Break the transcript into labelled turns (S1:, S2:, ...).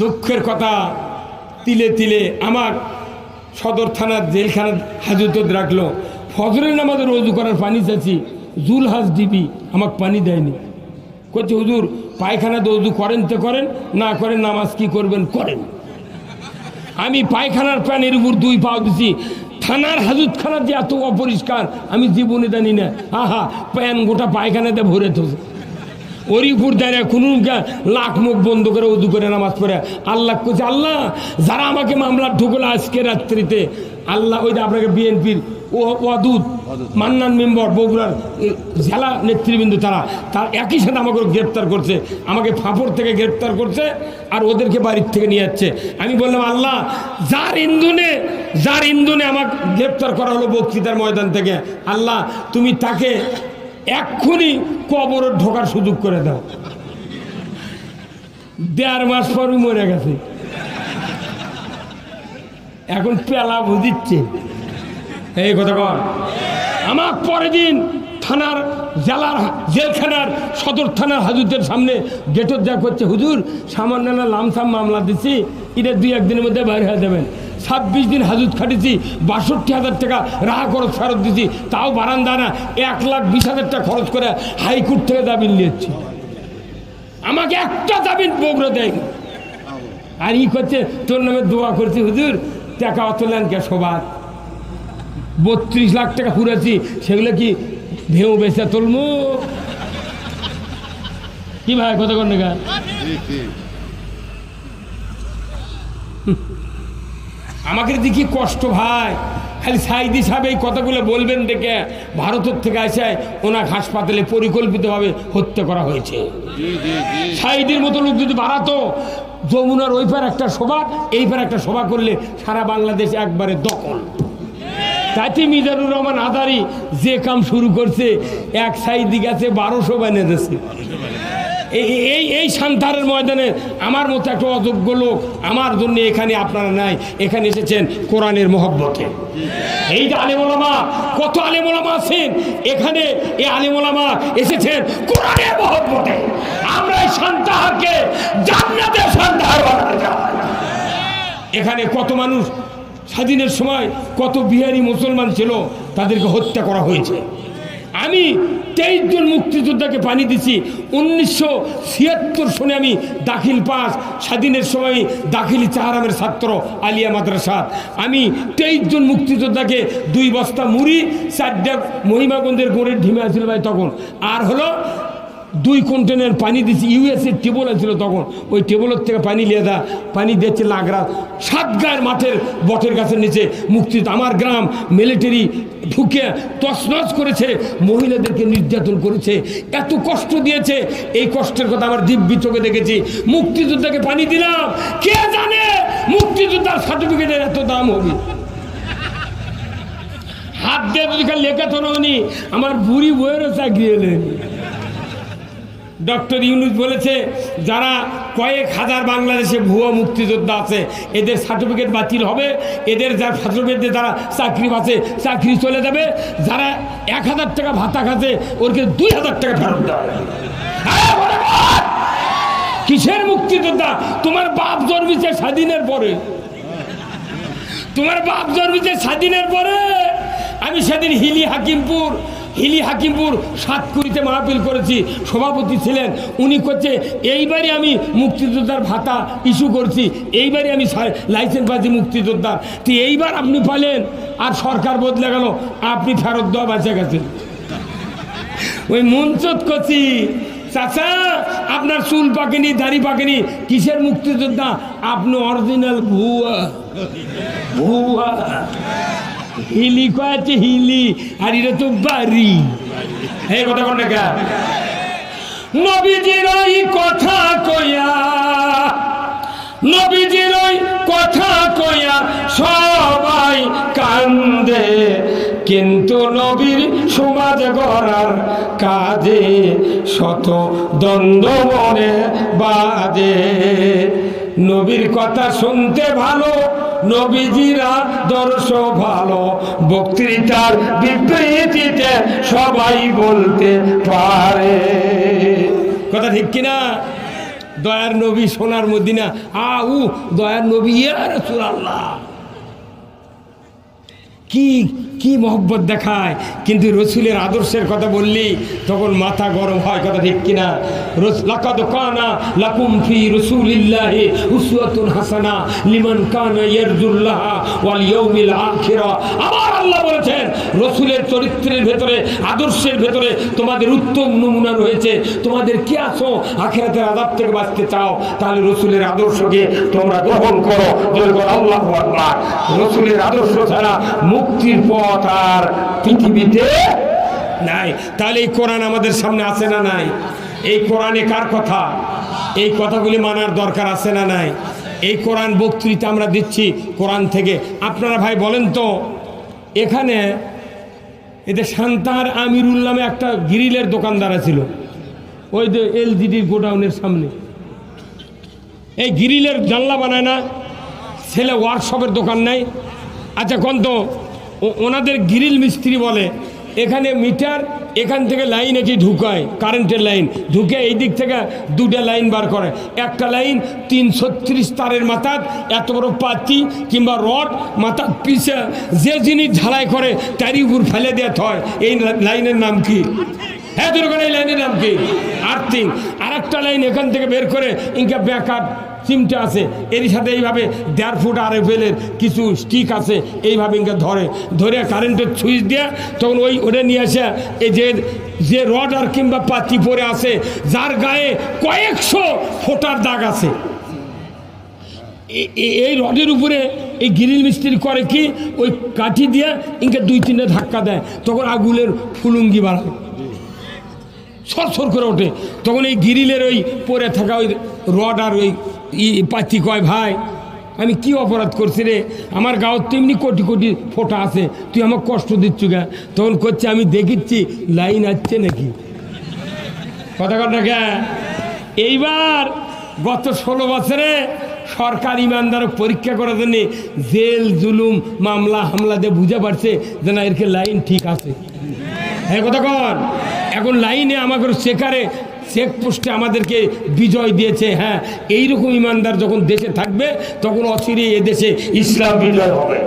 S1: দুঃখের কথা তিলে তিলে আমার সদর থানার জেলখানার হাজতত রাখল। ফজরের নামাজে রোজু করার পানি চাচ্ছি জুল হাজ দিবি, আমাকে পানি দেয়নি। করছে হুজুর পায়খানা উজু করেন তো করেন, না করেন নামাজ কি করবেন, করেন। আমি পায়খানার প্যানের উপর দুই পাও দিছি। থানার হাজতখানার যে এত অপরিষ্কার, আমি জীবনে জানি না। আহা, প্যান গোটা পায়খানাতে ভরে তো ওরিপুর দাঁড়িয়ে কোনো লাখ মুখ বন্ধ করে উদু করে নামাজ পড়ে। আল্লাহ করছে আল্লাহ যারা আমাকে মামলা ঢুকলো আজকে রাত্রিতে আল্লাহ ওই আপনাকে বিএনপির ও অদূত মান্নান মেম্বর বগুড়ার জেলা নেতৃবৃন্দ তারা তার একই সাথে আমাকে গ্রেপ্তার করছে আমাকে ফাঁপড় থেকে গ্রেপ্তার করছে আর ওদেরকে বাড়ির থেকে নিয়ে যাচ্ছে। আমি বললাম আল্লাহ যার ইন্ধনে যার ইন্ধনে আমাকে গ্রেপ্তার করা হলো বক্তৃতার ময়দান থেকে আল্লাহ তুমি তাকে এক্ষুনি কবরে ঢোকার সুযোগ করে দাও। দেড় মাস পরই মরে গেছে। এখন পেলা বুঝিচ্ছে। এই কথা কর। আমার পরের দিন থানার জেলার জেলখানার সদর থানার হাজুরদের সামনে গেটত যা করছে। হুজুর, সামান্য লামসাম মামলা দিচ্ছি। এটা দুই একদিনের মধ্যে বাইরে হয়ে যাবেন। ছাব্বিশ দিন হাজুত খাটিছি বাষট্টি হাজার টাকা রাহা খরচ ফেরত দিছি তাও বারান্দা না, এক লাখ বিশ হাজার টাকা খরচ করে হাইকোর্ট থেকে দাবি নিয়েছি। আমাকে একটা দাবি বগুড়া দেয় আর ই করছে, তোর নামে দোয়া করছি, হুজুর, টাকা অত নেন কে সবার? বত্রিশ লাখ টাকা ফুরেছি সেগুলো কি ঢেউ বেচা তুলমু? কি ভাই কর টাকা আমাকে দেখি কষ্ট ভাই। খালি সাইদি হিসাবে এই কথাগুলো বলবেন দেখে ভারতের থেকে আসে ওনাকে হাসপাতালে পরিকল্পিতভাবে হত্যা করা হয়েছে। সাইদির মতো লোক যদি বাড়াতো যমুনার ওই পার একটা সভা এই পার একটা সভা করলে সারা বাংলাদেশ একবারে দখল। তাতে মিজানুর রহমান আদারি যে কাম শুরু করছে, এক সাইদি গেছে বারোশো বানিয়ে দিয়েছে। এই এই এই সান্তারের ময়দানে আমার মতো একটা অযোগ্য লোক আমার জন্য এখানে আপনারা নাই, এখানে এসেছেন কোরআনের মহব্বতে। এই যে আলেমোলামা কত আলেমোলামা আছেন? এখানে এই আলেমোলামা এসেছেন কোরআনের মহব্বতে। আমরা এই সান্তাহারকে জান্নাতের সান্তাহার বানাতে চাই। এখানে কত মানুষ স্বাধীনের সময় কত বিহারি মুসলমান ছিল, তাদেরকে হত্যা করা হয়েছে। আমি তেইশ জন মুক্তিযোদ্ধাকে পানি দিছি, উনিশশো ছিয়াত্তর সনে আমি দাখিল পাস, স্বাধীনের সময় দাখিলি চাহারামের ছাত্র আলিয়া মাদ্রাসা আমি তেইশ জন মুক্তিযোদ্ধাকে দুই বস্তা মুড়ি, চারটা মহিমাগঞ্জের গোড়ের ঢিমে আছিল ভাই তখন। আর হলো দুই কন্টেনার পানি দিচ্ছি ইউএসএ টেবল আছিল তখন। ওই টেবলের থেকে পানি লিয়ে দা পানি দিচ্ছে লাগরা সাত গায়ের মাঠের বটের গাছের নিচে মুক্তি আমার গ্রাম মিলিটারি ঢুকে তছনছ করেছে, মহিলাদেরকে নির্যাতন করেছে। এত কষ্ট দিয়েছে, এই কষ্টের কথা আমার দিব্যি চোখে দেখেছি। মুক্তিযোদ্ধাকে পানি দিলাম। কে জানে মুক্তিযোদ্ধার সার্টিফিকেটের এত দাম হবে? হাত দিয়ে যদি লেখা তো আমার বুড়ি বইয়েরও চাকরি এলেন। ডক্টর ইউনুস বলেছে, যারা কয়েক হাজার বাংলাদেশে ভুয়া মুক্তিযোদ্ধা আছে, এদের সার্টিফিকেট বাতিল হবে, এদের যার সার্টিফিকেট দিয়ে যারা চাকরি পাচ্ছে, চাকরি চলে যাবে, যারা এক হাজার টাকা ভাতা খাচ্ছে, ওরকে দুই হাজার টাকা ফেরত দেওয়া! কিসের মুক্তিযোদ্ধা? তোমার বাপ জন্মিছে স্বাধীনের পরে। তোমার বাপ জন্মিছে স্বাধীনের পরে। আমি সেদিন হিলি, হাকিমপুর হিলি হাকিমপুর সাতকুড়িতে মাহফিল করেছি। সভাপতি ছিলেন। উনি করছে এইবারই আমি মুক্তিযোদ্ধার ভাতা ইস্যু করছি। এইবারই আমি লাইসেন্স পাচ্ছি মুক্তিযোদ্ধার। তো এইবার আপনি পালেন, আর সরকার বদলে গেল, আপনি ফেরত দেওয়া বাঁচে গেছেন। ওই মঞ্চত করছি চাচা, আপনার চুল পাকেনি, দাড়ি পাকেনি, কিসের মুক্তিযোদ্ধা? আপনি অরিজিনাল ভুয়া। ভুয়া। হিলি কয়েছে হিলি, আর এটা তো বাড়ি। এই কথা কোন নবীজির ওই কথা কয়া নবীজির ওই কথা কয়া সবাই কান্দে। কিন্তু নবীর সমাজ গড়ার কাজে শত দ্বন্দ্ব মনে বাজে। নবীর কথা শুনতে ভালো নবীজিরা দর্শ ভালো, বক্তৃতার বিবৃতিতে সবাই বলতে পারে। কথা ঠিক কিনা? দয়ার নবী সোনার মদিনা। আ উ দয়ার নবী আর রাসূলুল্লাহ। কি কি মহব্বত দেখায়? কিন্তু রসুলের আদর্শের কথা বললি, তখন মাথা গরম হয় কথা ঠিক কিনা? কানা লাকুম ফি রাসূলিল্লাহি উসওয়াতুন হাসানা লিমান কানা ইয়ারজুল্লাহ ওয়াল ইয়াউমিল আখিরা। আল্লাহ বলেছেন, রসুলের চরিত্রের ভেতরে, আদর্শের ভেতরে তোমাদের উত্তম নমুনা রয়েছে। তোমাদের কি আছো? আখিরাতের আযাব থেকে বাঁচতে চাও, তাহলে রসুলের আদর্শকে তোমরা গ্রহণ করো। আল্লাহু আকবার। রসুলের আদর্শ ছাড়া মুক্তির পথ আর পৃথিবীতে নাই। তাহলে এই কোরআন আমাদের সামনে আছে না নাই? এই কোরআনে কার কথা? এই কথাগুলি মানার দরকার আছে না নাই? এই কোরআন বক্তৃতা আমরা দিচ্ছি কোরআন থেকে। আপনারা ভাই বলেন তো, এখানে এতে শান্তার আমিরুল নামে একটা গ্রিলের দোকানদার ছিল ওই যে এলজিডির গোডাউনের সামনে। এই গ্রিলের জানলা বানায় না, ছেলে ওয়ার্কশপের দোকান নাই। আচ্ছা কোন তো? ও- ওনাদের গ্রিল মিস্ত্রি বলে, এখানে মিটার এখান থেকে লাইন এটি ঢুকায়, কারেন্টের লাইন, ঢুকে এই দিক থেকে দুটা লাইন বার করে। একটা লাইন তিন ছত্রিশ তারের মাথাত এত বড় পাতি কিংবা রড, মাথার পিছে যে জিনিস ঝালাই করে তারই উপর ফেলে দেওয়া হয় এই লাইনের নাম কি? হ্যাঁ দুর্গান এই লাইনের নাম কি? আর্থিং। আর একটা লাইন এখান থেকে বের করে, ইনকা ব্যাকআপ চিমটা আছে এর সাথে এইভাবে দেড় ফুট আর এফেলের কিছু স্টিক আছে, এইভাবে ইনকা ধরে ধরে কারেন্টের সুইচ দিয়ে তখন ওই ওটা নিয়ে আসে এই যে যে রড আর কিংবা পাতি পরে আছে, যার গায়ে কয়েকশো ফোটার দাগ আছে। এই রডের উপরে এই গিরিল মিস্ত্রি করে কি, ওই কাঠি দিয়ে ইনকে দুই তিনটে ধাক্কা দেয়, তখন আগুলের ফুলুঙ্গি বাড়ায়। সরসর করে ওঠে, তখন এই গিরিলের ওই পরে থাকা ওই রড আর ওই ই কয়, ভাই, আমি কি অপরাধ করছি রে? আমার গাঁত এমনি কোটি কোটি ফোটা আছে। তুই আমার কষ্ট দিচ্ছ গা তখন করছে আমি দেখিচ্ছি, লাইন আসছে নাকি? কথা কথা কে? এইবার গত ষোলো বছরে সরকার ইমানদারক পরীক্ষা করার জন্যে জেল, জুলুম, মামলা, হামলা দিয়ে বুঝে পারছে যে না এরকে লাইন ঠিক আছে। হ্যাঁ কথা কন। এখন লাইনে আমাদের চেকারে চেক পোস্টে আমাদেরকে বিজয় দিয়েছে হ্যাঁ। এইরকম ইমানদার যখন দেশে থাকবে, তখন অচিরে এদেশে ইসলাম বিজয় হবে।